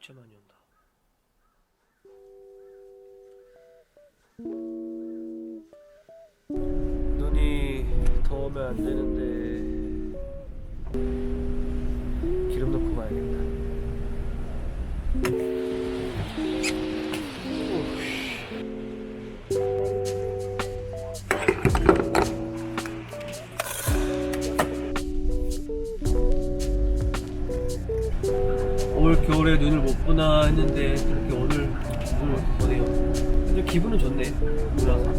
진짜 많이 온다. 눈이 더 오면 안 되는데 기름 넣고 가야겠다. 했는데 그렇게 오늘 눈을 보네요. 근데 기분은 좋네. 몰라서.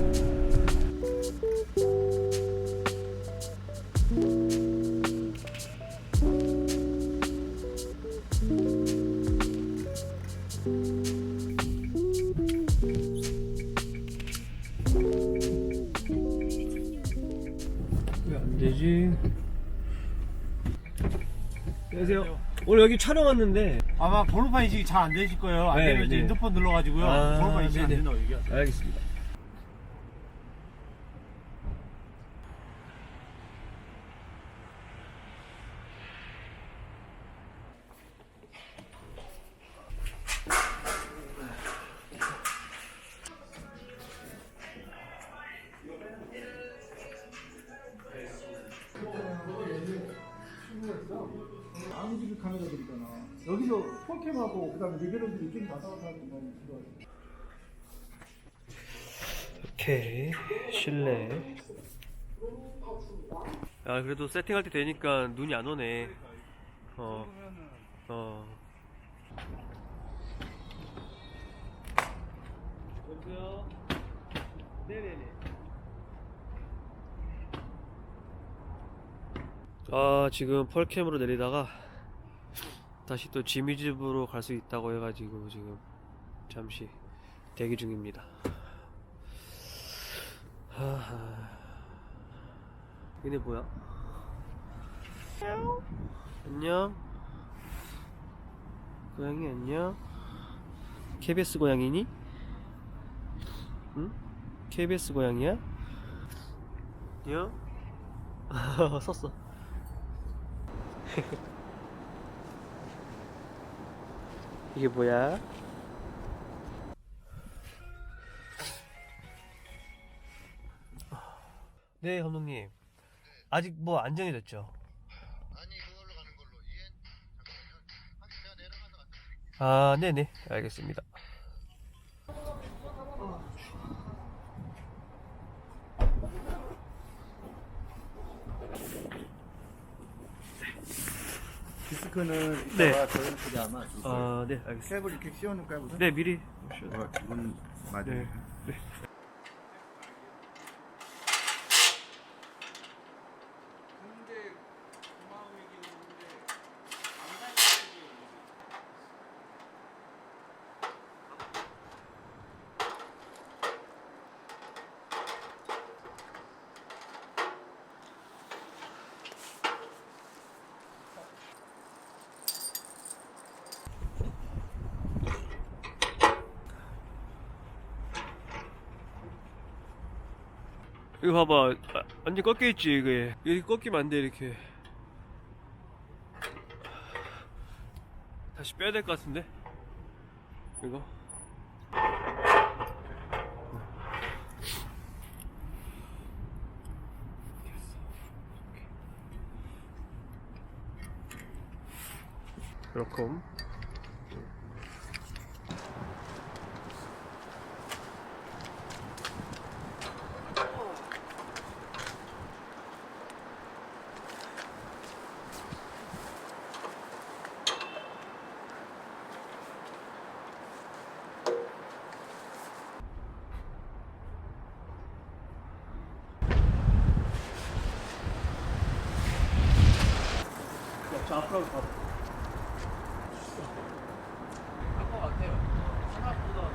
왜안 되지? 안녕하세요. 오늘 여기 촬영 왔는데 아마 번호판 인식이 잘 안 되실 거예요. 안 네, 되면 이제 네. 핸드폰 눌러가지고요. 아, 번호판 인식 안 네네. 된다고 얘기하세요. 알겠습니다. 여기서 폴캠하고 그다음에 레벨러들이 좀 갔다 하는 건 필요하지. 오케이 실내 아 그래도 세팅할 때 되니까 눈이 안 오네 어 어. 여보세요? 네네네 아 지금 펄캠으로 내리다가 다시 또 지미 집으로 갈 수 있다고 해가지고 지금 잠시 대기 중입니다 하하. 얘네 뭐야? 안녕. 고양이 안녕. KBS 고양이니? 응? KBS 고양이야? 안녕. 썼어. 이게 뭐야? 네, 감독님. 아직 뭐 안 정해졌죠? 아니 그걸로 가는 걸로 이엔 잠깐만요 제가 내려가서 갔다 아, 네네. 알겠습니다. 디스크는 네. 이따가 저희 쪽에 아마 줄 거예요. 아, 네, 알겠습니다. 캡을 이렇게 씌워놓을까요, 우선? 네, 미리. 어, 기분 맞아요. 네. 이거 봐봐. 아, 완전 꺾여있지, 이게. 이렇게 꺾이면 안 돼, 이렇게. 다시 빼야 될 것 같은데? 이거? 그렇군. 저 앞으로 가봐. 할것 같아요. 생각보다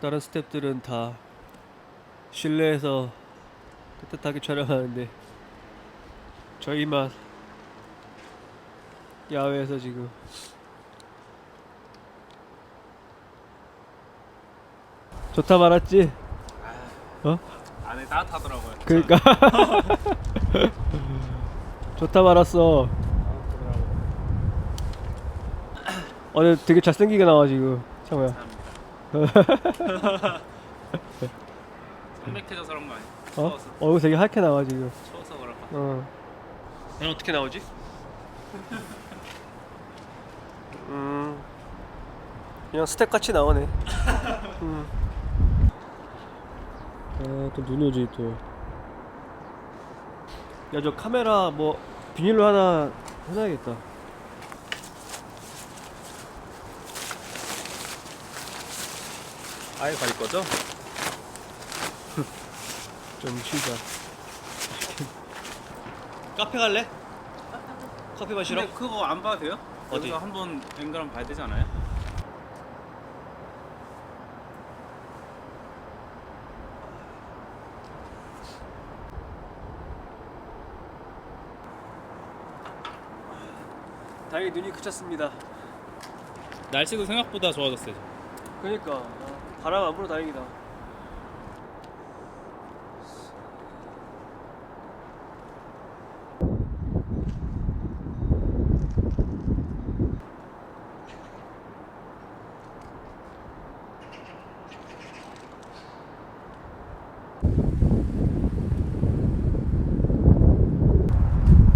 다른 스탭들은 다 실내에서 따뜻하게 촬영하는데 저희만 야외에서 지금 좋다 말았지? 어? 안에 따뜻하더라고요. 그러니까 좋다 말았어. 어, 근데 되게 잘생기게 나와 지금 창호야. 산맥해져서 그런 거 아니야? 어? 추워서 얼굴 되게 하얗게 나와 지금. 추워서 그런가? 어. 난 어떻게 나오지? 음. 그냥 스텝 같이 나오네. 음. 아, 또 눈 오지 또. 야, 저 카메라 뭐 비닐로 하나 해놔야겠다. 아예 가릴 거죠? 좀 쉬자. 카페 갈래? 커피 마시러? 근데 그거 안 봐도 돼요? 어디? 여기서 한번 한번 봐야 되지 않아요? 다행히 눈이 그쳤습니다. 날씨도 생각보다 좋아졌어요. 그러니까 바람 안 불어 다행이다.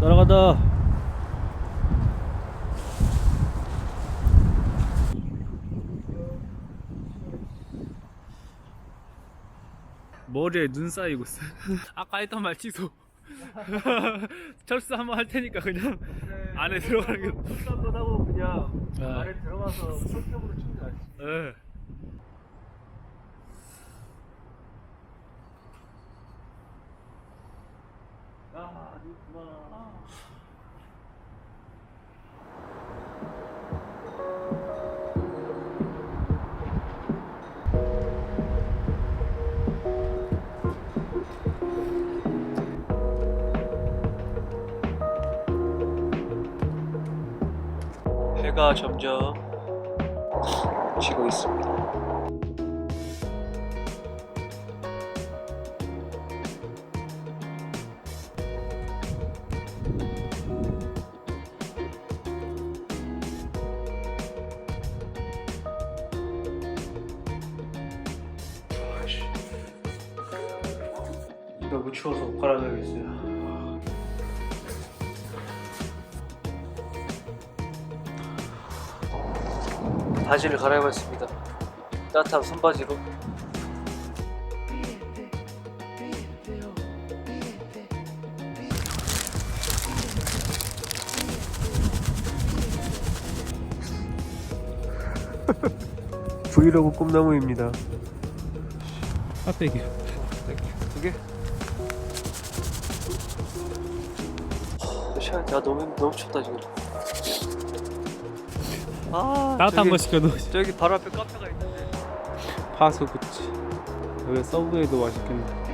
날아간다. 머리에 눈 쌓이고 있어. 아까 했던 말 취소. 철수 한번 할 테니까 그냥 안에 들어가는 게. 한번 하고 그냥 아. 안에 들어가서 손톱으로 치면 돼. 예. 아, 눈구나. 해가 점점 지고 있습니다. 너무 추워서 옷 갈아줘야겠어요. 바지를 갈아입었습니다. 따뜻한 손바지로. 브이로그 꿈나무입니다. 핫팩이. 두 개? 시간 야 너무 너무 춥다 지금. 아 따뜻한 저기- 거 시켜도 저기 바로 앞에 카페가 있는데. 파수 그치. 여기 서브웨이도 맛있겠네.